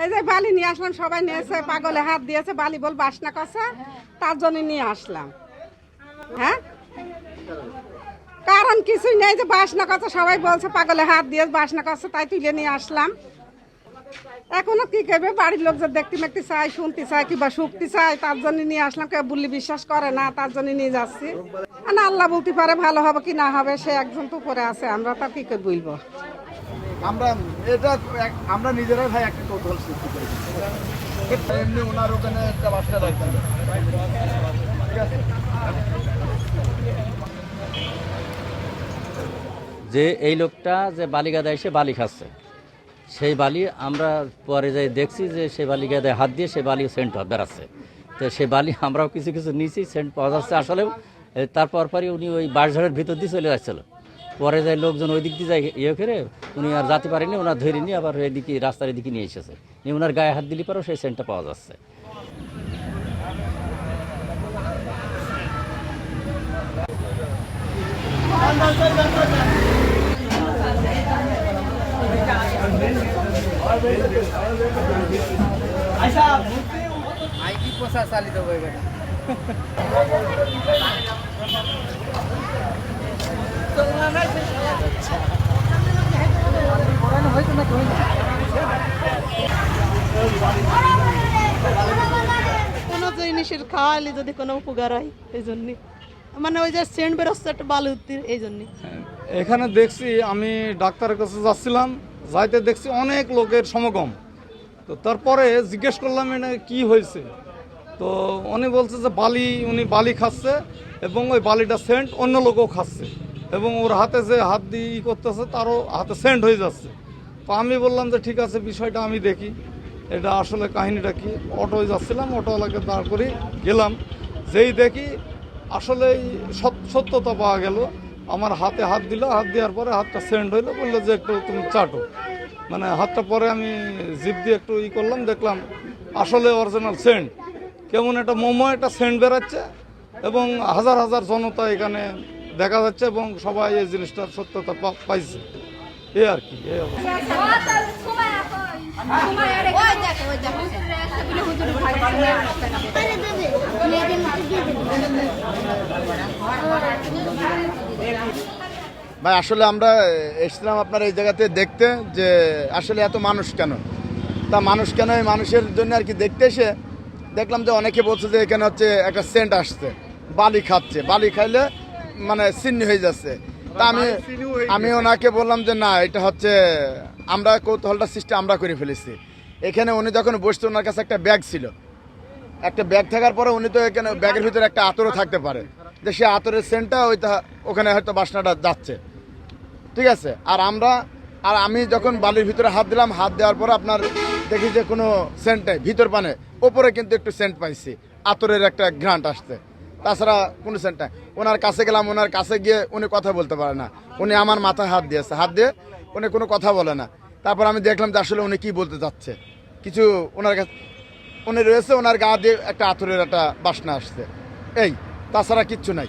এই যে বালি নিয়ে আসলাম, সবাই নিয়েছে, পাগলে হাত দিয়েছে, বালি বল বাসনা করছে, তার জন্য নিয়ে আসলাম। হ্যাঁ? কারণ কিছুই নেই যে বাসনা করছে, সবাই বলছে পাগলে হাত দিয়ে বাসনা করছে, তাই তুলে নিয়ে আসলাম। এখনও কি করবে? বাড়ির লোক যে দেখতে মেকতে চাই শুনতে চাই কিংবা শুকতে চাই তার জন্য নিয়ে আসলাম, কেউ বললি বিশ্বাস করে না, তার জন্য নিয়ে যাচ্ছি। না, আল্লাহ বলতে পারে ভালো হবে কি না হবে, সে একজন তো উপরে আছে, আমরা তার কি করে বলব? আমরা, এটা আমরা নিজেরাই ভাই একটা কৌতূহল সৃষ্টি এমনি ওনার ওখানে একটা বাসটা যে এই লোকটা যে বালিগাদায় এসে বালি খাচ্ছে, সেই বালি আমরা পরে যাই দেখছি যে সেই বালিগাদায় হাত দিয়ে সেই বালি সেন্ট বেড়াচ্ছে তো সেই বালি আমরাও কিছু কিছু নিয়েছি, সেন্ট পাওয়া যাচ্ছে আসলেও। তারপর পরই উনি ওই বাঁশঝাড়ের ভিতর দিয়ে চলে যাচ্ছিল। পরে যায় লোকজন ওই দিক দিয়ে যায় ইয়ে করে উনি আর যেতে পারেনি, ওনার ধরিনি আবার এদিকে, রাস্তার এদিকে নিয়ে এসেছে। নিয়ে ওনার গায়ে হাত দিলে পরেও সেই সেন্টটা পাওয়া যাচ্ছে। আইকি পোষা চালিত হয়ে গেছে। কোনো জিনিসের খাওয়ালে যদি কোনো উপকার হয়, এই জন্যে। মানে ওই যে সেন্ট বেরোচ্ছে একটা বালুতির এই জন্যে। এখানে দেখছি, আমি ডাক্তারের কাছে যাচ্ছিলাম, যাইতে দেখছি অনেক লোকের সমাগম। তো তারপরে জিজ্ঞেস করলাম এটা কি হয়েছে? তো উনি বলছে যে, বালি, উনি বালি খাচ্ছে এবং ওই বালিটা সেন্ট অন্য লোকও খাচ্ছে। এবং ওর হাতে যে হাত দিয়ে ই করতেছে, তারও হাতে সেন্ট হয়ে যাচ্ছে। তো আমি বললাম যে, ঠিক আছে, বিষয়টা আমি দেখি। এটা আসলে কাহিনীটা কি? অটোয় যাচ্ছিলাম, অটোওয়ালাকে দাঁড় করে গেলাম। যেই দেখি আসলে সত্যতা পাওয়া গেল। আমার হাতে হাত দিল, হাত দেওয়ার পরে হাতটা সেন্ড হইল, বলল যে, একটু তুমি চাটো। মানে হাতটা পরে আমি জিপ দিয়ে একটু ই করলাম, দেখলাম আসলে অরিজিনাল সেন্ট কেমন একটা মোমো একটা সেন্ট বেরাচ্ছে এবং হাজার হাজার জনতা এখানে দেখা যাচ্ছে এবং সবাই এই জিনিসটার সত্যতা পাইছে। এ আর কি ভাই, আসলে আমরা এসেছিলাম আপনার এই জায়গাতে দেখতে যে আসলে এত মানুষ কেন? তা মানুষ কেন এই মানুষের জন্য আর কি দেখতে এসে দেখলাম যে অনেকে বলছে যে এখানে হচ্ছে একটা সেন্ট আসছে, বালি খাচ্ছে। বালি খাইলে মানে সিন্নি হয়ে যাচ্ছে। তা আমি আমি ওনাকে বললাম যে না এটা হচ্ছে আমরা কৌতূহলটা সৃষ্টি আমরা করে ফেলেছি। এখানে উনি যখন বসছে ওনার কাছে একটা ব্যাগ ছিল। একটা ব্যাগ থাকার পরে উনি তো এখানে ব্যাগের ভিতরে একটা আতরও থাকতে পারে। যে সে আতরের সেন্টটা ওইটা ওখানে হয়তো বাসনাটা যাচ্ছে। ঠিক আছে? আর আমরা আর আমি যখন বালির ভিতরে হাত দিলাম হাত দেওয়ার পর আপনার দেখি যে কোনো সেন্ট নেই ভিতর পানে ওপরে কিন্তু একটু সেন্ট পাইছি। আতরের একটা গ্রান্ট আসছে। তাছাড়া কোনো সেন্টার ওনার কাছে গেলাম, ওনার কাছে গিয়ে উনি কথা বলতে পারে না। উনি আমার মাথায় হাত দিয়েছে। হাত দিয়ে উনি কোনো কথা বলে না। তারপর আমি দেখলাম যে আসলে উনি কি বলতে যাচ্ছে কিছু ওনার কাছে উনি রয়েছে, ওনার গা দিয়ে একটা আতরের একটা বাসনা আসছে। এই, তাছাড়া কিচ্ছু নাই।